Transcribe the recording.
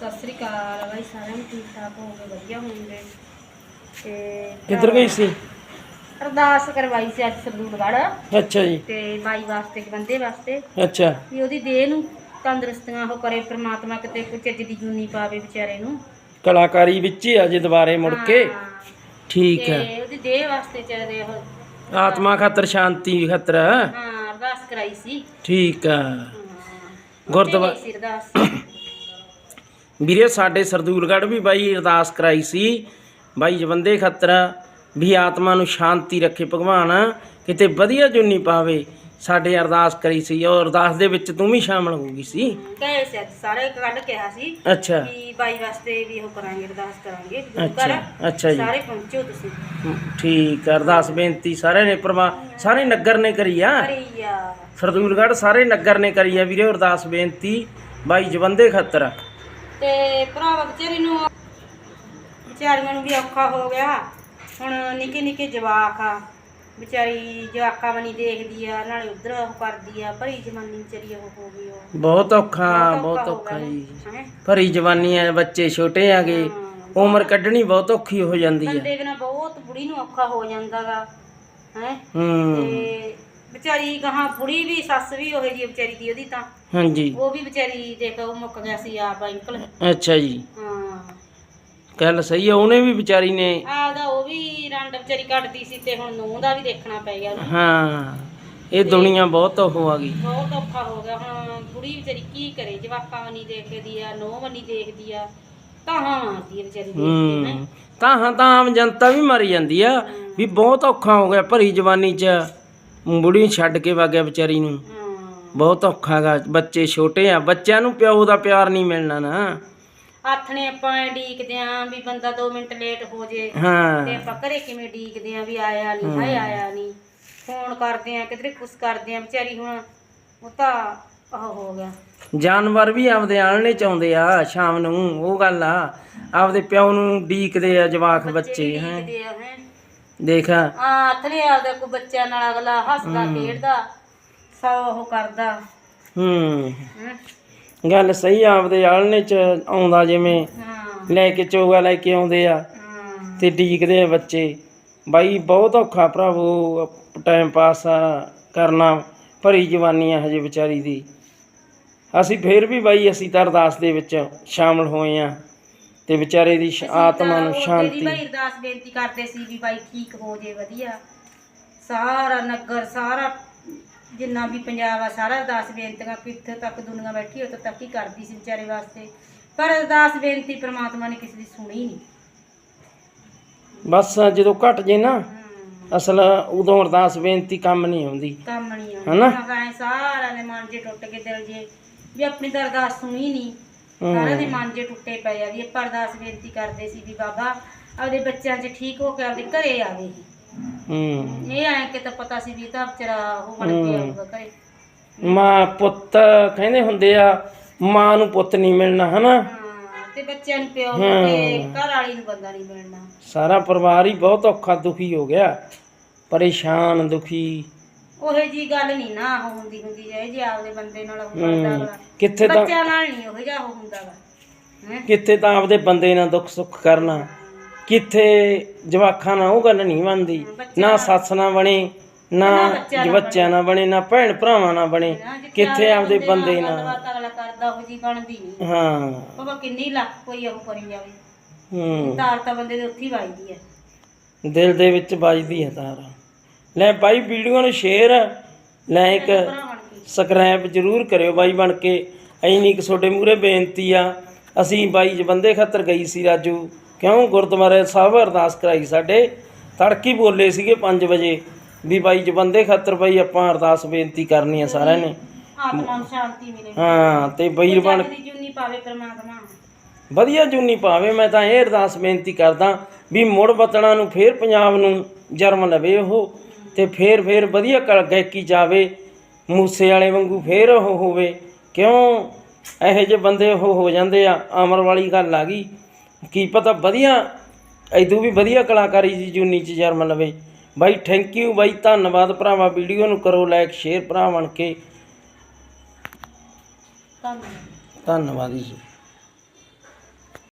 ਸਤਿ ਸ੍ਰੀ ਅਕਾਲ ਬਾਈ ਸਾਰਿਆਂ ਨੂੰ ਠੀਕ ਠਾਕ ਹੋਗੇ ਵਧੀਆ ਹੋਣਗੇ ਤੇ ਕਿੱਧਰ ਗਈ ਸੀ? ਅਰਦਾਸ ਕਰਵਾਈ ਸੀ ਅੱਜ ਸਰਦੂਲਗੜ੍ਹ ਅੱਛਾ ਜੀ। ਤੇ ਬਾਈ ਵਾਸਤੇ ਬੰਦੇ ਵਾਸਤੇ। ਅੱਛਾ। ਵੀ ਉਹਦੀ ਦੇਹ ਨੂੰ ਤੰਦਰੁਸਤੀਆਂ ਉਹ ਕਰੇ ਪ੍ਰਮਾਤਮਾ ਕਿਤੇ ਕੋਈ ਚੱਜ ਦੀ ਜੂਨੀ ਪਾਵੇ ਵਿਚਾਰੇ ਨੂੰ। ਕਲਾਕਾਰੀ ਵਿੱਚ ਹੀ ਅਜੇ ਦੁਬਾਰੇ ਮੁੜ ਕੇ। ਹਾਂ, ਠੀਕ ਹੈ। ਤੇ ਉਹਦੀ ਦੇਹ ਵਾਸਤੇ ਚਾਹਦੇ ਉਹ। ਆਤਮਾ ਖਾਤਰ ਸ਼ਾਂਤੀ ਖਾਤਰ। ਹਾਂ ਅਰਦਾਸ ਕਰਾਈ ਸੀ। ਠੀਕ ਆ ਹਾਂ, ਗੁਰਦੁਆਰਾ ਉੱਥੇ ਗਈ ਸੀ ਅਰਦਾਸ। ਵੀਰੇ ਸਾਡੇ ਸਰਦੂਲਗੜ੍ਹ ਵੀ ਬਾਈ ਅਰਦਾਸ ਕਰਾਈ ਸੀ। ਬਾਈ ਜਵੰਦੇ ਖਾਤਰ ਵੀ ਆਤਮਾ ਨੂੰ ਸ਼ਾਂਤੀ ਰੱਖੇ ਭਗਵਾਨ ਕਿਤੇ ਵਧੀਆ ਜੁਨੀ ਪਾਵੇ ਸਾਡੇ ਅਰਦਾਸ ਕਰੀ ਸੀ। ਔਰ ਅਰਦਾਸ ਦੇ ਵਿੱਚ ਤੂੰ ਵੀ ਸ਼ਾਮਲ ਹੋ ਗਈ ਸੀ। ਕਹੇ ਸੀ ਅੱਜ ਸਾਰੇ ਕੱਢ ਕਿਹਾ ਸੀ ਅੱਛਾ। ਵੀ ਬਾਈ ਵਾਸਤੇ ਵੀ ਉਹ ਕਰਾਂਗੇ ਅਰਦਾਸ ਕਰਾਂਗੇ। ਅੱਛਾ ਅੱਛਾ ਜੀ। ਸਾਰੇ ਪਹੁੰਚੋ ਤੁਸੀਂ। ਠੀਕ ਆ, ਅਰਦਾਸ ਬੇਨਤੀ ਸਾਰਿਆਂ ਨੇ ਪਰਮਾ ਸਾਰੇ ਨਗਰ ਨੇ ਕਰੀ ਆ? ਯਾਰ ਸਰਦੂਲਗੜ੍ਹ ਸਾਰੇ ਨਗਰ ਨੇ ਕਰੀ ਆ ਵੀਰੇ ਅਰਦਾਸ ਬੇਨਤੀ ਬਾਈ ਜਵੰਦੇ ਖਾਤਰ। ਤੇ ਭਰਾਵਾ ਵਿਚਾਰੀ ਨੂੰ ਵਿਚਾਰੀਆਂ ਨੂੰ ਵੀ ਔਖਾ ਹੋ ਗਿਆ। ਹੁਣ ਨਿੱਕੇ ਨਿੱਕੇ ਜਵਾਕ ਆ। ਵਿਚਾਰੀ ਜਵਾਕਾਂ ਬਣੀ ਦੇਖਦੀ ਆ ਨਾਲੇ ਉਧਰ ਉਹ ਕਰਦੀ ਆ ਭਰੀ ਜਮਾਨੀ ਵਿਚਾਰੀ ਉਹ ਹੋ ਗਈ ਉਹ। ਬਹੁਤ ਔਖਾ ਬਹੁਤ ਹੋ ਔਖਾ ਜੀ। ਹੈਂ। ਭਰੀ ਜਵਾਨੀ ਆ ਬੱਚੇ ਛੋਟੇ ਆਗੇ ਉਮਰ ਕੱਢਣੀ ਬਹੁਤ ਔਖੀ ਹੋ ਜਾਂਦੀ ਹੈ ਬੰਦੇ ਬਿਨਾ ਬਹੁਤ ਬੁੜੀ ਨੂੰ ਔਖਾ ਹੋ ਜਾਂਦਾਗਾ ਹੈ? ਹੂੰ। ਤੇ ਵਿਚਾਰੀ ਗਾਹਾਂ ਬੁੜੀ ਵੀ ਸੱਸ ਵੀ ਉਹ ਜੀ ਵਿਚਾਰੀ ਦੀ ਉਹਦੀ ਤਾਂ। ਹਾਂਜੀ। ਉਹ ਵੀ ਵਿਚਾਰੀ ਦੇਖ ਉਹ ਮੁੱਕ ਗਿਆ ਸੀ ਆਪ ਅੰਕਲ। ਅੱਛਾ ਜੀ। ਹਾਂ। ਗੱਲ ਸਹੀ ਹੈ ਉਹਨੇ ਵੀ ਵਿਚਾਰੀ ਨੇ ਆਪਦਾ ਉਹ ਵੀ ਰੰਡ ਵਿਚਾਰੀ ਕੱਢਦੀ ਸੀ ਤੇ ਹੁਣ ਨੂੰਹ ਦਾ ਵੀ ਦੇਖਣਾ ਪੈ ਗਿਆ ਉਹਨੂੰ। ਹਾਂ ਇਹ ਦੁਨੀਆ ਬਹੁਤ ਉਹ ਆ ਗਈ। ਬਹੁਤ ਔਖਾ ਹੋ ਗਿਆ ਹੁਣ ਬੁੜੀ ਵਿਚਾਰੀ ਕੀ ਕਰੇ ਜਵਾਕਾਂ ਵਨੀ ਦੇਖਦੀ ਆ ਨੂੰਹ ਵਨੀ ਦੇਖਦੀ ਆ। ਤਾਹਾਂ ਮਾਰਦੀ ਆ ਵਿਚਾਰੀ ਦੇਖ ਕੇ ਨਾ। ਹੂੰ ਤਾਂ ਹਾਂ ਤਾਂ ਆਮ ਜਨਤਾ ਵੀ ਮਰ ਜਾਂਦੀ ਆ ਵੀ ਬਹੁਤ ਔਖਾ ਹੋ ਗਿਆ ਭਰੀ ਜਵਾਨੀ ਚ। ਬੁੜੀ ਛੱਡ ਕੇ ਵਾਗਿਆ ਵਿਚਾਰੀ ਨੂੰ। ਬਹੁਤ ਔਖਾ ਗਾ। ਬੱਚੇ ਛੋਟੇ ਆ। ਬੱਚਿਆਂ ਨੂੰ ਪਿਓ ਦਾ ਪਿਆਰ ਨਹੀਂ ਮਿਲਣਾ ਨਾ। ਆਥਣੇ ਆਪਾਂ ਡੀਕਦੇ ਆਂ ਵੀ ਬੰਦਾ 2 ਮਿੰਟ ਲੇਟ ਹੋ ਜੇ ਤੇ ਹਾਂ ਆਪਾਂ ਘਰੇ ਕਿਵੇਂ ਡੀਕਦੇ ਆਂ ਵੀ ਆਇਆ ਨਹੀਂ ਹਾਏ ਆਇਆ ਨਹੀਂ ਫੋਨ ਕਰਦੇ ਆਂ ਕਿਧਰੇ ਕੁਛ ਕਰਦੇ ਆਂ। ਵਿਚਾਰੀ ਹੁਣ ਉਹ ਤਾਂ ਉਹ ਹੋ ਗਿਆ। ਜਾਨਵਰ ਵੀ ਆਪਦੇ ਆਲਣੇ ਚ ਆਉਂਦੇ ਆ ਸ਼ਾਮ ਨੂੰ। ਉਹ ਗੱਲ ਆ। ਆਪਦੇ ਪਿਓ ਨੂੰ ਡੀਕਦੇ ਆ ਜਵਾਕ ਬੱਚੇ ਹੈ। ਡੀਕਦੇ ਆ ਹੈ। ਦੇਖ। ਆ ਆਥਣੇ ਆਪਦਾ ਕੋਈ ਬੱਚਿਆਂ ਨਾਲ ਅਗਲਾ ਹੱਸਦਾ ਖੇਡਦਾ ਸੌ ਉਹ ਕਰਦਾ। ਹੂੰ। ਹੈਂ। ਗੱਲ ਸਹੀ ਆ, ਆਪਦੇ ਆਲਣੇ ਚ ਆਉਂਦਾ ਜਿਵੇਂ ਹਾਂ। ਲੈ ਕੇ ਚੋਗਾ ਲੈ ਕੇ ਆਉਂਦੇ ਆ। ਹਾਂ। ਤੇ ਡੀਕਦੇ ਆ ਬੱਚੇ। ਬਾਈ ਬਹੁਤ ਔਖਾ ਭਰਾਵੋ ਟਾਈਮ ਪਾਸ ਆ ਕਰਨਾ ਭਰੀ ਜਵਾਨੀ ਆ ਹਜੇ ਵਿਚਾਰੀ ਦੀ। ਅਸੀਂ ਫੇਰ ਵੀ ਬਾਈ ਅਸੀਂ ਤਾਂ ਅਰਦਾਸ ਦੇ ਵਿੱਚ ਸ਼ਾਮਲ ਹੋਏ ਆ। ਤੇ ਵਿਚਾਰੇ ਦੀ ਸ਼- ਆਤਮਾ ਨੂੰ ਸ਼ਾਂਤੀ। ਭਾਈ ਅਰਦਾਸ ਬੇਨਤੀ ਕਰਦੇ ਸੀ ਵੀ ਬਾਈ ਠੀਕ ਹੋ ਜੇ ਵਧੀਆ। ਸਾਰਾ ਨਗਰ ਸਾਰਾ ਜਿੰਨਾ ਵੀ ਪੰਜਾਬ ਆ ਸਾਰਾ ਅਰਦਾਸ ਬੇਨਤੀਆਂ ਕਿੱਥੇ ਤੱਕ ਦੁਨੀਆ ਬੈਠੀ ਉੱਥੇ ਤੱਕ ਹੀ ਕਰਦੀ ਸੀ ਵਿਚਾਰੇ ਵਾਸਤੇ। ਪਰ ਅਰਦਾਸ ਬੇਨਤੀ ਪ੍ਰਮਾਤਮਾ ਨੇ ਕਿਸੇ ਦੀ ਸੁਣੀ ਨਹੀਂ ਬਸ ਜਦੋਂ ਘਟ ਜੇ ਨਾ ਹਮ, ਅਸਲ ਉਦੋਂ ਅਰਦਾਸ ਬੇਨਤੀ ਕੰਮ ਨਹੀਂ ਆਉਂਦੀ। ਕੰਮ ਨਹੀਂ ਹਨਾ? ਆਉਂਦਾ ਸਾਰਾ ਦੇ ਮਨ ਜੇ ਟੁੱਟ ਕੇ ਦਿਲ ਜੇ ਵੀ ਆਪਣੀ ਤਾਂ ਅਰਦਾਸ ਸੁਣੀ ਨਹੀਂ ਸਾਰਿਆਂ ਦੇ ਮਨ ਜੇ ਟੁੱਟੇ ਪਏ ਆ ਵੀ ਆਪਾਂ ਅਰਦਾਸ ਬੇਨਤੀ ਕਰਦੇ ਸੀ ਵੀ ਬਾਬਾ ਆਪਦੇ ਬੱਚਿਆਂ 'ਚ ਠੀਕ ਹੋ ਕੇ ਆਪਦੇ ਘਰੇ ਆਵੇ ਹੂੰ। ਇਹ ਐਂ ਕਿ ਤਾਂ ਪਤਾ ਸੀ ਵੀ ਇਹ ਤਾਂ ਵਿਚਾਰਾ ਉਹ ਬਣ ਕੇ ਆਊਗਾ ਘਰੇ। ਮਾਂ ਪੁੱਤ ਕਹਿੰਦੇ ਹੁੰਦੇ ਆ ਮਾਂ ਨੂੰ ਪੁੱਤ ਨਹੀਂ ਮਿਲਣਾ ਹਨਾ? ਹਾਂ ਤੇ ਬੱਚਿਆਂ ਨੂੰ ਪਿਓ ਨੂੰ ਤੇ ਘਰ ਵਾਲੀ ਨੂੰ ਬੰਦਾ ਨਹੀਂ ਮਿਲਣਾ। ਸਾਰਾ ਪਰਿਵਾਰ ਹੀ ਬਹੁਤ ਔਖਾ ਦੁਖੀ ਹੋ ਗਿਆ ਪਰੇਸ਼ਾਨ ਦੁਖੀ। ਉਹੇ ਜੀ ਗੱਲ ਨਹੀਂ ਨਾ ਉਹ ਹੁੰਦੀ ਹੁੰਦੀ ਜੇ ਜੇ ਆਪਦੇ ਬੰਦੇ ਨਾਲ ਉਹ ਕਰਦਾ ਕਿੱਥੇ ਤਾਂ ਬੱਚਿਆਂ ਨਾਲ ਨਹੀਂ ਉਹ ਜਿਹਾ ਉਹ ਹੁੰਦਾ ਵਾ। ਹੈਂ? ਕਿੱਥੇ ਤਾਂ ਆਪਦੇ ਬੰਦੇ ਨਾਲ ਦੁੱਖ ਸੁੱਖ ਕਰਨਾ। ਕਿੱਥੇ ਜਵਾਖਾਂ ਨਾਲ ਉਹ ਗੱਲ ਨਹੀਂ ਬਣਦੀ। ਨਾ ਸੱਸ ਨਾਲ ਬਣੇ ਨਾ ਬੱਚਿਆਂ ਨਾਲ ਬਣੇ। ਨਾ ਭੈਣ ਭਰਾਵਾਂ ਨਾਲ ਬਣੇ। ਕਿੱਥੇ ਆਪਦੇ ਬੰਦੇ ਨਾਲ ਗੱਲਬਾਤ ਅਗਲਾ ਕਰਦਾ ਉਹ ਜੀ ਬਣਦੀ ਨਹੀਂ ਹਾਂ। ਬਾਬਾ ਕਿੰਨੀ ਲੱਖ ਕੋਈ ਉਹ ਕਰੀ ਜਾਵੇ। ਹੂੰ। ਤਾਰ ਤਾਂ ਬੰਦੇ ਦੇ ਉੱਥੇ ਹੀ ਵੱਜਦੀ ਹੈ। ਦਿਲ ਦੇ ਵਿੱਚ ਵੱਜਦੀ ਹੈ ਤਾਰ। ਲੈ ਬਾਈ ਵੀਡੀਓ ਨੂੰ ਸ਼ੇਅਰ ਲੈ ਇੱਕ ਸਬਸਕ੍ਰਾਈਬ ਜਰੂਰ ਕਰਿਓ ਬਾਈ ਬਣ ਕੇ। ਐਨੀ ਕਿ ਤੁਹਾਡੇ ਮੂਹਰੇ ਬੇਨਤੀ ਆ ਅਸੀਂ ਬਾਈ ਜਬੰਦੇ ਖਾਤਰ ਗਈ ਸੀ ਰਾਜੂ। ਕਿਉਂ? ਗੁਰਦੁਆਰੇ ਸਾਹਿਬ ਅਰਦਾਸ ਕਰਾਈ ਸਾਡੇ। ਤੜਕੀ ਬੋਲੇ ਸੀਗੇ 5 ਵਜੇ ਵੀ ਬਾਈ ਜਬੰਦੇ ਖਾਤਰ ਬਾਈ ਆਪਾਂ ਅਰਦਾਸ ਬੇਨਤੀ ਕਰਨੀ ਆ ਸਾਰਿਆਂ ਨੇ। ਆਤਮਾ ਨੂੰ ਸ਼ਾਂਤੀ ਮਿਲੇ। ਹਾਂ ਤੇ ਵੀਰ ਬਣ ਜੱਗ ਦੀ ਜੁਨੀ ਪਾਵੇ ਪ੍ਰਮਾਤਮਾ। ਵਧੀਆ ਜੂਨੀ ਪਾਵੇ ਮੈਂ ਤਾਂ ਇਹ ਅਰਦਾਸ ਬੇਨਤੀ ਕਰਦਾ ਵੀ ਮੁੜ ਵਤਣਾ ਨੂੰ ਫੇਰ ਪੰਜਾਬ ਨੂੰ ਜਨਮ ਲਵੇ ਉਹ। ਤੇ ਫੇਰ ਫੇਰ ਵਧੀਆ ਕਲ ਗਾਇਕੀ ਜਾਵੇ ਮੂਸੇ ਵਾਲੇ ਵਾਂਗੂ ਫੇਰ ਉਹ ਹੋਵੇ। ਕਿਉਂ? ਇਹੋ ਜਿਹੇ ਬੰਦੇ ਉਹ ਹੋ ਜਾਂਦੇ ਆ ਅਮਰ ਵਾਲੀ ਗੱਲ ਆ ਗਈ। ਕੀ ਪਤਾ ਵਧੀਆ ਐਦੂ ਵੀ ਵਧੀਆ ਕਲਾਕਾਰੀ ਦੀ ਜੂਨੀ ਚ ਜਨਮ ਲਵੇ। ਬਾਈ ਥੈਂਕ ਯੂ ਬਾਈ ਧੰਨਵਾਦ ਭਰਾਵਾ ਵੀਡੀਓ ਨੂੰ ਕਰੋ ਲਾਈਕ ਸ਼ੇਅਰ ਭਰਾ ਬਣ ਕੇ। ਧੰਨਵਾਦ ਜੀ।